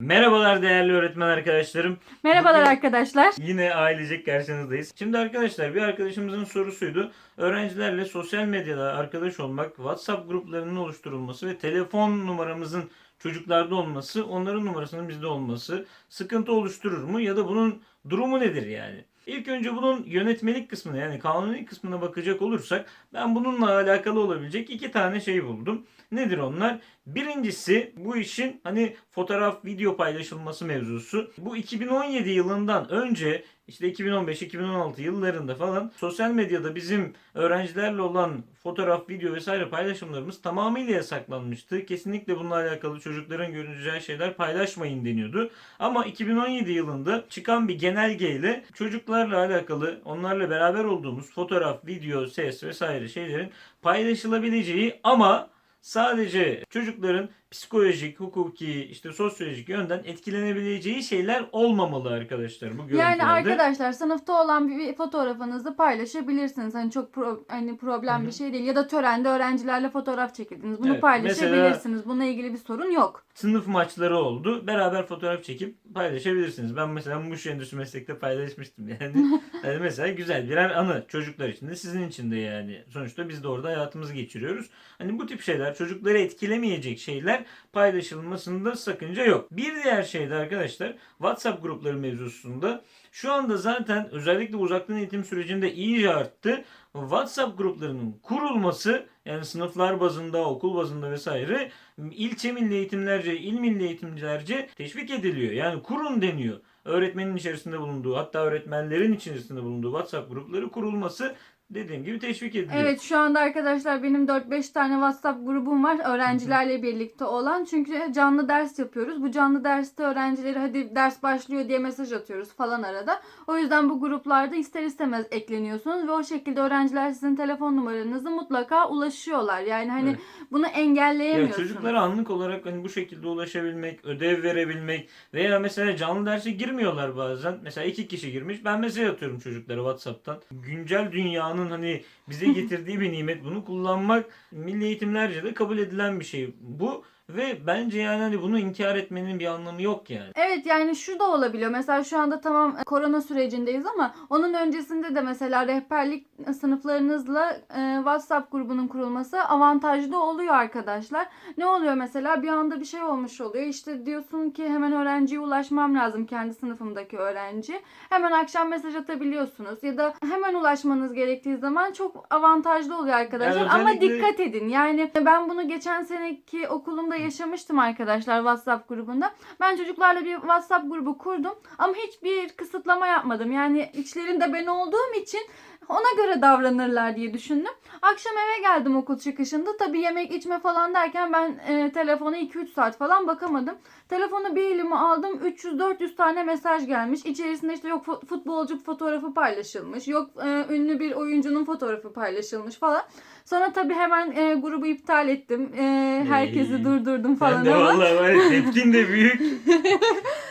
Merhabalar değerli öğretmen arkadaşlarım. Merhabalar Bugün arkadaşlar. Yine ailecek karşınızdayız. Şimdi arkadaşlar bir arkadaşımızın sorusuydu. Öğrencilerle sosyal medyada arkadaş olmak, WhatsApp gruplarının oluşturulması ve telefon numaramızın çocuklarda olması, onların numarasının bizde olması sıkıntı oluşturur mu? Ya da bunun durumu nedir yani? İlk önce bunun yönetmelik kısmına yani kanuni kısmına bakacak olursak ben bununla alakalı olabilecek iki tane şey buldum. Nedir onlar? Birincisi bu işin hani fotoğraf, video paylaşılması mevzusu. Bu 2017 yılından önce işte 2015-2016 yıllarında falan sosyal medyada bizim öğrencilerle olan fotoğraf, video vesaire paylaşımlarımız tamamıyla yasaklanmıştı. Kesinlikle bununla alakalı çocukların görüneceği şeyler paylaşmayın deniyordu. Ama 2017 yılında çıkan bir genelgeyle çocuklarla alakalı onlarla beraber olduğumuz fotoğraf, video, ses vesaire şeylerin paylaşılabileceği ama sadece çocukların psikolojik, hukuki, işte sosyolojik yönden etkilenebileceği şeyler olmamalı arkadaşlar bu Yani görüntülerde. arkadaşlar sınıfta olan bir fotoğrafınızı paylaşabilirsiniz. Hani çok pro- hani problem bir şey değil. Ya da törende öğrencilerle fotoğraf çekildiniz. Bunu Evet, paylaşabilirsiniz. Bununla ilgili bir sorun yok. Sınıf maçları oldu. Beraber fotoğraf çekip paylaşabilirsiniz. Ben mesela Muş Endüstri Meslek'te paylaşmıştım yani. yani mesela güzel birer anı çocuklar için de sizin için de yani. Sonuçta biz de orada hayatımızı geçiriyoruz. Hani bu tip şeyler çocukları etkilemeyecek şeyler paylaşılmasında sakınca yok. Bir diğer şey de arkadaşlar WhatsApp grupları mevzusunda şu anda zaten özellikle uzaktan eğitim sürecinde iyice arttı. WhatsApp gruplarının kurulması yani sınıflar bazında, okul bazında vesaire ilçe milli eğitimlerce, il milli eğitimlerce teşvik ediliyor. Yani kurun deniyor. Öğretmenin içerisinde bulunduğu hatta öğretmenlerin içerisinde bulunduğu WhatsApp grupları kurulması dediğim gibi teşvik ediliyor. Evet şu anda arkadaşlar benim 4-5 tane WhatsApp grubum var öğrencilerle birlikte olan. Çünkü canlı ders yapıyoruz. Bu canlı derste öğrencileri hadi ders başlıyor diye mesaj atıyoruz falan arada. O yüzden bu gruplarda ister istemez ekleniyorsunuz ve o şekilde öğrenciler sizin telefon numaranızı mutlaka ulaşıyorlar. Yani hani Evet. bunu Ya engelleyemiyorsunuz. çocuklara anlık olarak hani bu şekilde ulaşabilmek, ödev verebilmek veya mesela canlı derse girmiyorlar bazen. Mesela iki kişi girmiş. Ben mesaj atıyorum çocuklara WhatsApp'tan. Güncel dünyanın hani bize getirdiği bir nimet. Bunu kullanmak milli eğitimlerce de kabul edilen bir şey. Bu ve bence yani hani bunu inkar etmenin bir anlamı yok yani. Evet yani şu da olabiliyor. Mesela şu anda tamam e, korona sürecindeyiz ama onun öncesinde de mesela rehberlik sınıflarınızla e, WhatsApp grubunun kurulması avantajlı oluyor arkadaşlar. Ne oluyor mesela bir anda bir şey olmuş oluyor. İşte diyorsun ki hemen öğrenciye ulaşmam lazım kendi sınıfımdaki öğrenci. Hemen akşam mesaj atabiliyorsunuz ya da hemen ulaşmanız gerektiği zaman çok avantajlı oluyor arkadaşlar. Yani Ama özellikle- dikkat edin. Yani ben bunu geçen seneki okulumda yaşamıştım arkadaşlar WhatsApp grubunda. Ben çocuklarla bir WhatsApp grubu kurdum ama hiçbir kısıtlama yapmadım. Yani içlerinde ben olduğum için ona göre davranırlar diye düşündüm. Akşam eve geldim okul çıkışında. Tabii yemek içme falan derken ben e, telefona 2-3 saat falan bakamadım. Telefonu bir elime aldım. 300-400 tane mesaj gelmiş. İçerisinde işte yok fut- futbolcu fotoğrafı paylaşılmış. Yok e, ünlü bir oyuncunun fotoğrafı paylaşılmış falan. Sonra tabii hemen e, grubu iptal ettim. E, herkesi Ey. durdurdum falan Ben de ama. vallahi var tepkin de büyük.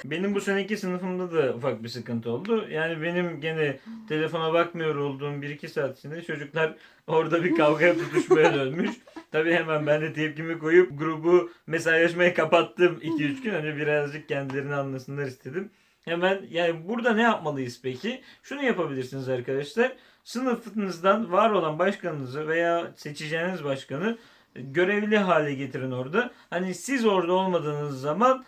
benim bu seneki sınıfımda da ufak bir sıkıntı oldu. Yani benim gene telefona bakmıyor olduğum 1-2 saat içinde çocuklar orada bir kavgaya tutuşmaya dönmüş. Tabii hemen ben de tepkimi koyup grubu mesajlaşmayı kapattım 2-3 gün. Hani birazcık kendilerini anlasınlar istedim. Hemen yani burada ne yapmalıyız peki? Şunu yapabilirsiniz arkadaşlar. Sınıfınızdan var olan başkanınızı veya seçeceğiniz başkanı görevli hale getirin orada. Hani siz orada olmadığınız zaman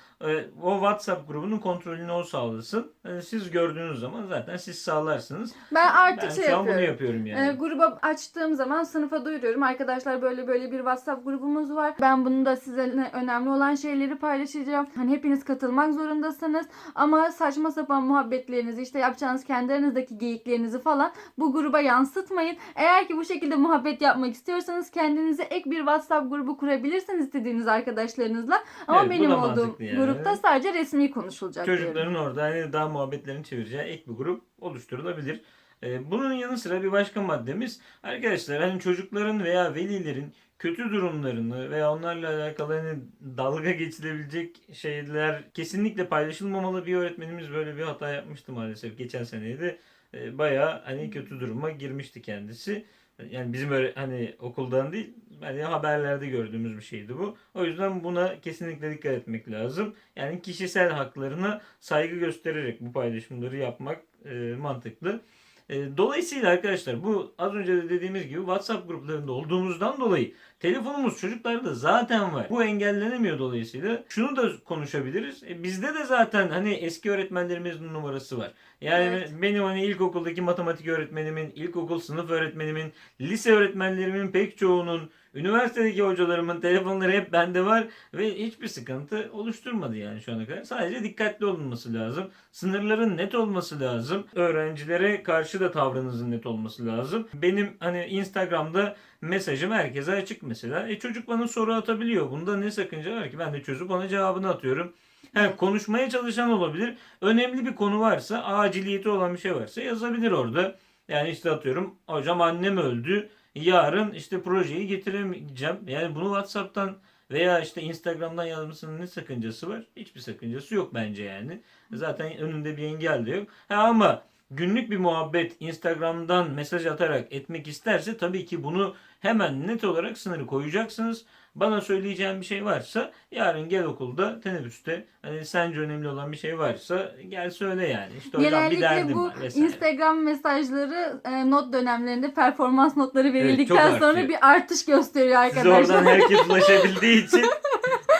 o WhatsApp grubunun kontrolünü o sağlasın. Hani siz gördüğünüz zaman zaten siz sağlarsınız. Ben artık Ben şey an bunu yapıyorum. yapıyorum yani. E, gruba açtığım zaman sınıfa duyuruyorum. Arkadaşlar böyle böyle bir WhatsApp grubumuz var. Ben bunu da size ne- önemli olan şeyleri paylaşacağım. Hani hepiniz katılmak zorundasınız. Ama saçma sapan muhabbetlerinizi işte yapacağınız kendi aranızdaki geyiklerinizi falan bu gruba yansıtmayın. Eğer ki bu şekilde muhabbet yapmak istiyorsanız kendinize ek bir WhatsApp grubu kurabilirsiniz istediğiniz arkadaşlarınızla. Ama Evet, benim olduğum yani. Grupta sadece resmi konuşulacak. Çocukların orada hani daha muhabbetlerini çevireceği ek bir grup oluşturulabilir. Ee, bunun yanı sıra bir başka maddemiz arkadaşlar hani çocukların veya velilerin kötü durumlarını veya onlarla alakalı hani dalga geçilebilecek şeyler kesinlikle paylaşılmamalı. Bir öğretmenimiz böyle bir hata yapmıştı maalesef. Geçen seneydi. Ee, bayağı hani kötü duruma girmişti kendisi. Yani bizim öyle hani okuldan değil yani haberlerde gördüğümüz bir şeydi bu. O yüzden buna kesinlikle dikkat etmek lazım. Yani kişisel haklarına saygı göstererek bu paylaşımları yapmak e, mantıklı. E, dolayısıyla arkadaşlar bu az önce de dediğimiz gibi WhatsApp gruplarında olduğumuzdan dolayı telefonumuz çocuklarda zaten var. Bu engellenemiyor dolayısıyla. Şunu da konuşabiliriz. E, bizde de zaten hani eski öğretmenlerimizin numarası var. Yani Evet. benim hani ilkokuldaki matematik öğretmenimin, ilkokul sınıf öğretmenimin, lise öğretmenlerimin pek çoğunun, üniversitedeki hocalarımın telefonları hep bende var ve hiçbir sıkıntı oluşturmadı yani şu ana kadar. Sadece dikkatli olunması lazım. Sınırların net olması lazım. Öğrencilere karşı da tavrınızın net olması lazım. Benim hani Instagram'da mesajım herkese açık mesela. E çocuk bana soru atabiliyor. Bunda ne sakınca var ki? Ben de çözüp ona cevabını atıyorum. He, konuşmaya çalışan olabilir. Önemli bir konu varsa, aciliyeti olan bir şey varsa yazabilir orada. Yani işte atıyorum hocam annem öldü. Yarın işte projeyi getiremeyeceğim. Yani bunu WhatsApp'tan veya işte Instagram'dan yazmasının ne sakıncası var? Hiçbir sakıncası yok bence yani. Zaten önünde bir engel de yok. Ha ama günlük bir muhabbet Instagram'dan mesaj atarak etmek isterse tabii ki bunu hemen net olarak sınırı koyacaksınız. Bana söyleyeceğim bir şey varsa yarın gel okulda teneffüste hani sence önemli olan bir şey varsa gel söyle yani. İşte hocam bir Genellikle derdim bu var vesaire. Instagram mesajları e, not dönemlerinde performans notları verildikten artıyor. sonra bir artış gösteriyor arkadaşlar. oradan herkes ulaşabildiği için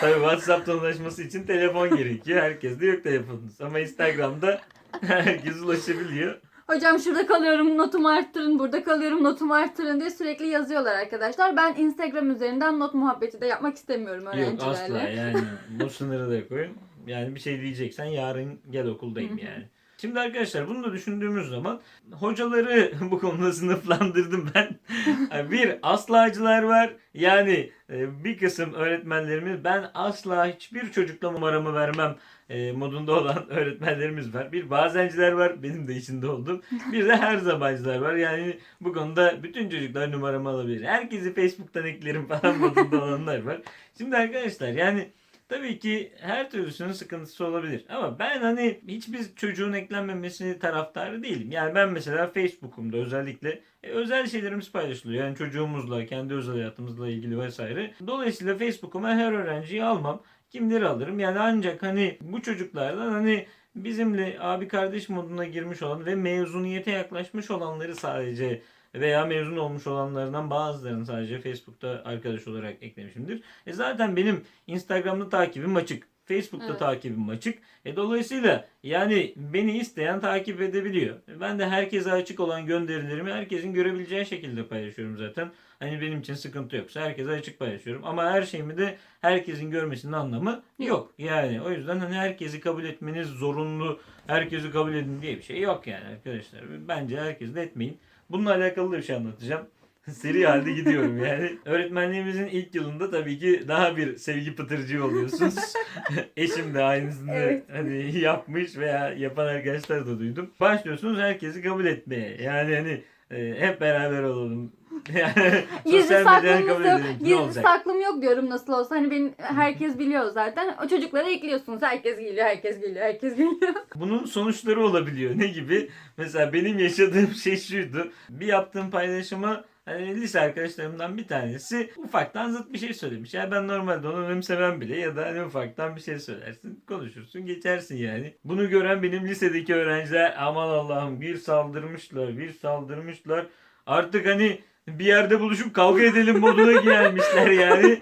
tabii WhatsApp'tan ulaşması için telefon gerekiyor. Herkes de yok telefonunuz. Ama Instagram'da herkes ulaşabiliyor. Hocam şurada kalıyorum notumu arttırın, burada kalıyorum notumu arttırın diye sürekli yazıyorlar arkadaşlar. Ben Instagram üzerinden not muhabbeti de yapmak istemiyorum Yok öğrencilerle. asla yani bu sınırı da koyun. Yani bir şey diyeceksen yarın gel okuldayım yani. Şimdi arkadaşlar bunu da düşündüğümüz zaman hocaları bu konuda sınıflandırdım ben. bir aslacılar var. Yani e, bir kısım öğretmenlerimiz ben asla hiçbir çocukla numaramı vermem e, modunda olan öğretmenlerimiz var. Bir bazenciler var. Benim de içinde oldum. Bir de her zamancılar var. Yani bu konuda bütün çocuklar numaramı alabilir. Herkesi Facebook'tan eklerim falan modunda olanlar var. Şimdi arkadaşlar yani Tabii ki her türlüsünün sıkıntısı olabilir. Ama ben hani hiçbir çocuğun eklenmemesi taraftarı değilim. Yani ben mesela Facebook'umda özellikle e, özel şeylerimiz paylaşılıyor. Yani çocuğumuzla, kendi özel hayatımızla ilgili vesaire. Dolayısıyla Facebook'uma her öğrenciyi almam. Kimleri alırım? Yani ancak hani bu çocuklardan hani bizimle abi kardeş moduna girmiş olan ve mezuniyete yaklaşmış olanları sadece veya mezun olmuş olanlardan bazılarını sadece Facebook'ta arkadaş olarak eklemişimdir. E zaten benim Instagram'da takibim açık. Facebook'ta Evet. takibim açık. E dolayısıyla yani beni isteyen takip edebiliyor. E Ben de herkese açık olan gönderilerimi herkesin görebileceği şekilde paylaşıyorum zaten. Hani benim için sıkıntı yoksa herkese açık paylaşıyorum. Ama her şeyimi de herkesin görmesinin anlamı yok. Yani o yüzden hani herkesi kabul etmeniz zorunlu, herkesi kabul edin diye bir şey yok yani arkadaşlar. Bence herkes de etmeyin. Bununla alakalı da bir şey anlatacağım. Seri halde gidiyorum yani. Öğretmenliğimizin ilk yılında tabii ki daha bir sevgi pıtırcığı oluyorsunuz. Eşim de aynısını Evet. hani yapmış veya yapan arkadaşlar da duydum. Başlıyorsunuz herkesi kabul etmeye. Yani hani e, hep beraber olalım. Yani Gizli kabul yok. Gizli saklım yok diyorum nasıl olsa. Hani benim herkes biliyor zaten. O çocuklara ekliyorsunuz. Herkes geliyor, herkes geliyor, herkes geliyor. Bunun sonuçları olabiliyor. Ne gibi? Mesela benim yaşadığım şey şuydu. Bir yaptığım paylaşıma hani lise arkadaşlarımdan bir tanesi ufaktan zıt bir şey söylemiş. Yani ben normalde onu önemsemem bile ya da hani ufaktan bir şey söylersin, konuşursun, geçersin yani. Bunu gören benim lisedeki öğrenciler aman Allah'ım bir saldırmışlar, bir saldırmışlar. Artık hani bir yerde buluşup kavga edelim moduna gelmişler yani.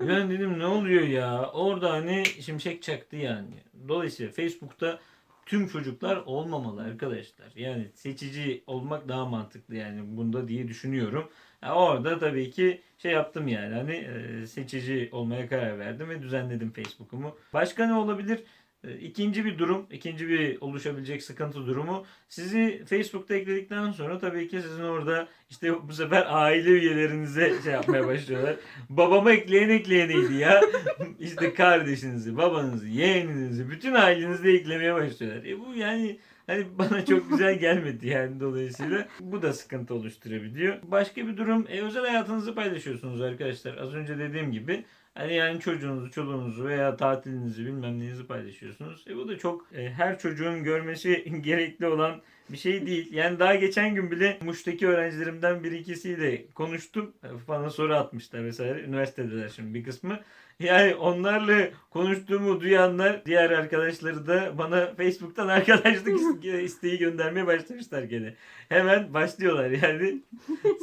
Ben dedim ne oluyor ya? Orada hani şimşek çaktı yani. Dolayısıyla Facebook'ta tüm çocuklar olmamalı arkadaşlar. Yani seçici olmak daha mantıklı yani bunda diye düşünüyorum. Ya orada tabii ki şey yaptım yani hani e, seçici olmaya karar verdim ve düzenledim Facebook'umu. Başka ne olabilir? E, İkinci bir durum, ikinci bir oluşabilecek sıkıntı durumu. Sizi Facebook'ta ekledikten sonra tabii ki sizin orada işte bu sefer aile üyelerinize şey yapmaya başlıyorlar. Babama ekleyen ekleyeniydi ya. işte kardeşinizi, babanızı, yeğeninizi, bütün ailenizi de eklemeye başlıyorlar. E bu yani hani bana çok güzel gelmedi yani dolayısıyla bu da sıkıntı oluşturabiliyor. Başka bir durum e, özel hayatınızı paylaşıyorsunuz arkadaşlar. Az önce dediğim gibi Hani yani çocuğunuzu, çoluğunuzu veya tatilinizi bilmem neyinizi paylaşıyorsunuz. E bu da çok e, her çocuğun görmesi gerekli olan bir şey değil. Yani daha geçen gün bile Muş'taki öğrencilerimden bir ikisiyle konuştum. Bana soru atmışlar vesaire. Üniversitedeler şimdi bir kısmı. Yani onlarla konuştuğumu duyanlar diğer arkadaşları da bana Facebook'tan arkadaşlık iste- isteği göndermeye başlamışlar gene. Hemen başlıyorlar yani.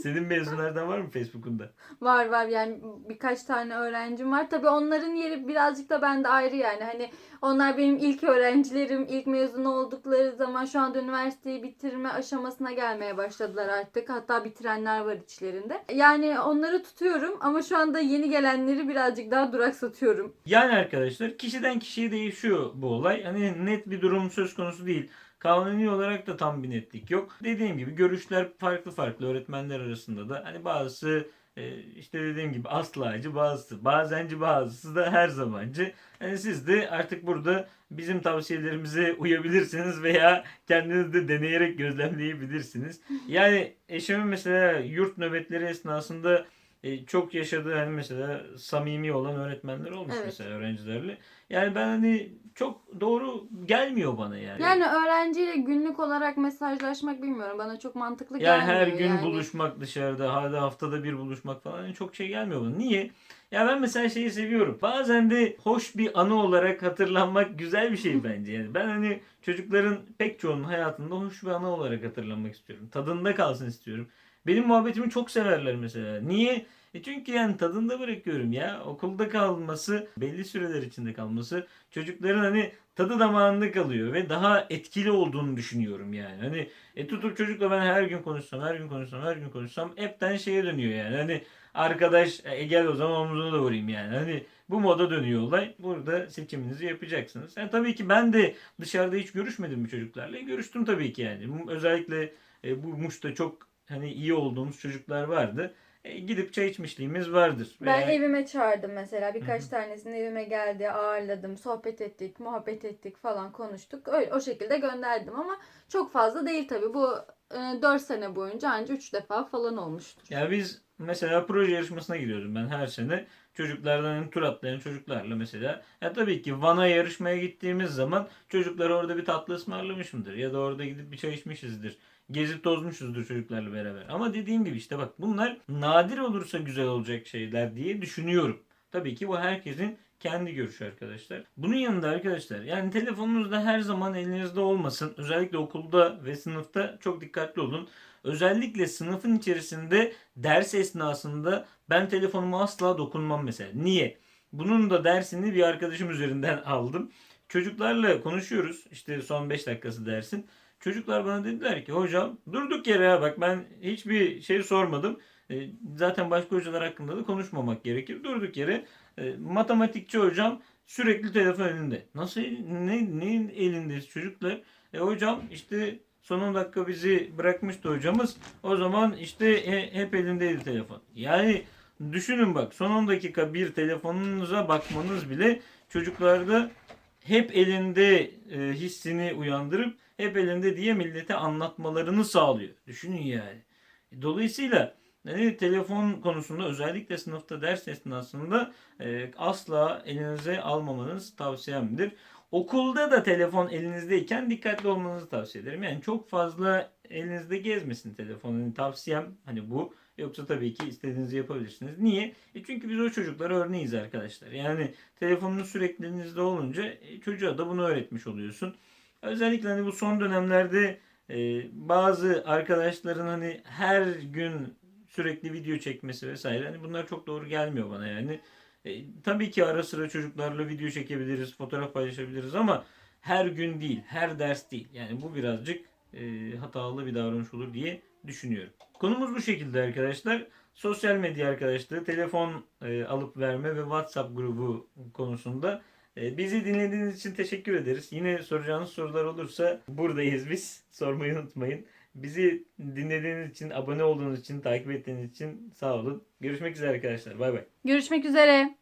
Senin mezunlardan var mı Facebook'unda? Var var yani birkaç tane öğrencim var. Tabii onların yeri birazcık da bende ayrı yani. Hani onlar benim ilk öğrencilerim, ilk mezun oldukları zaman şu anda üniversiteyi bitirme aşamasına gelmeye başladılar artık. Hatta bitirenler var içlerinde. Yani onları tutuyorum ama şu anda yeni gelenleri birazcık daha duraksatıyorum. Yani arkadaşlar kişiden kişiye değişiyor bu olay. Hani net bir durum söz konusu değil. Kanuni olarak da tam bir netlik yok. Dediğim gibi görüşler farklı farklı öğretmenler arasında da. Hani bazısı e, işte dediğim gibi aslacı bazısı bazenci bazısı da her zamancı. Hani siz de artık burada bizim tavsiyelerimize uyabilirsiniz veya kendiniz de deneyerek gözlemleyebilirsiniz. Yani eşimin mesela yurt nöbetleri esnasında e, çok yaşadığı hani mesela samimi olan öğretmenler olmuş Evet. mesela öğrencilerle. Yani ben hani çok doğru gelmiyor bana yani. Yani öğrenciyle günlük olarak mesajlaşmak bilmiyorum. Bana çok mantıklı Yani gelmiyor. her gün yani. buluşmak dışarıda, hadi haftada bir buluşmak falan hani çok şey gelmiyor bana. Niye? Ya ben mesela şeyi seviyorum. Bazen de hoş bir anı olarak hatırlanmak güzel bir şey bence. Yani ben hani çocukların pek çoğunun hayatında hoş bir anı olarak hatırlanmak istiyorum. Tadında kalsın istiyorum. Benim muhabbetimi çok severler mesela. Niye? E çünkü yani tadında bırakıyorum ya. Okulda kalması, belli süreler içinde kalması çocukların hani tadı damağında kalıyor ve daha etkili olduğunu düşünüyorum yani. Hani e tutup çocukla ben her gün konuşsam, her gün konuşsam, her gün konuşsam hepten şeye dönüyor yani. Hani arkadaş e, gel o zaman omzuna da vurayım yani. Hani bu moda dönüyor olay. Burada seçiminizi yapacaksınız. Yani tabii ki ben de dışarıda hiç görüşmedim bu çocuklarla. Görüştüm tabii ki yani. Özellikle e, bu Muş'ta çok hani iyi olduğumuz çocuklar vardı. E, gidip çay içmişliğimiz vardır. Ben Veya- evime çağırdım mesela. Birkaç tanesini evime geldi, ağırladım, sohbet ettik, muhabbet ettik falan konuştuk. Öyle o şekilde gönderdim ama çok fazla değil tabii. Bu e, 4 sene boyunca ancak 3 defa falan olmuştur. Ya biz mesela proje yarışmasına gidiyordum ben her sene. Çocuklardan tur atlayan çocuklarla mesela. Ya tabii ki Van'a yarışmaya gittiğimiz zaman çocuklar orada bir tatlı ısmarlamışımdır. Ya da orada gidip bir çay içmişizdir. Gezip tozmuşuzdur çocuklarla beraber. Ama dediğim gibi işte bak bunlar nadir olursa güzel olacak şeyler diye düşünüyorum. Tabii ki bu herkesin kendi görüşü arkadaşlar. Bunun yanında arkadaşlar yani telefonunuzda her zaman elinizde olmasın. Özellikle okulda ve sınıfta çok dikkatli olun. Özellikle sınıfın içerisinde ders esnasında ben telefonuma asla dokunmam mesela. Niye? Bunun da dersini bir arkadaşım üzerinden aldım. Çocuklarla konuşuyoruz. İşte son 5 dakikası dersin. Çocuklar bana dediler ki hocam durduk yere ya bak ben hiçbir şey sormadım. E, Zaten başka hocalar hakkında da konuşmamak gerekir. Durduk yere e, matematikçi hocam sürekli telefon elinde. Nasıl ne, neyin elinde çocuklar? E hocam işte son 10 dakika bizi bırakmıştı hocamız. O zaman işte he- hep elindeydi telefon. Yani düşünün bak son 10 dakika bir telefonunuza bakmanız bile çocuklarda hep elinde e, hissini uyandırıp hep elinde diye millete anlatmalarını sağlıyor. Düşünün yani. Dolayısıyla hani telefon konusunda özellikle sınıfta ders esnasında e, asla elinize almamanız tavsiyemdir. Okulda da telefon elinizdeyken dikkatli olmanızı tavsiye ederim. Yani çok fazla elinizde gezmesin telefon. Yani tavsiyem hani bu. Yoksa tabii ki istediğinizi yapabilirsiniz. Niye? E çünkü biz o çocuklara örneğiz arkadaşlar. Yani telefonun sürekli elinizde olunca e, çocuğa da bunu öğretmiş oluyorsun. Özellikle hani bu son dönemlerde e, bazı arkadaşların hani her gün sürekli video çekmesi vesaire hani bunlar çok doğru gelmiyor bana yani. E, tabii ki ara sıra çocuklarla video çekebiliriz, fotoğraf paylaşabiliriz ama her gün değil, her ders değil. Yani bu birazcık e, hatalı bir davranış olur diye düşünüyorum. Konumuz bu şekilde arkadaşlar. Sosyal medya arkadaşlığı, telefon e, alıp verme ve WhatsApp grubu konusunda bizi dinlediğiniz için teşekkür ederiz. Yine soracağınız sorular olursa buradayız biz. Sormayı unutmayın. Bizi dinlediğiniz için, abone olduğunuz için, takip ettiğiniz için sağ olun. Görüşmek üzere arkadaşlar. Bay bay. Görüşmek üzere.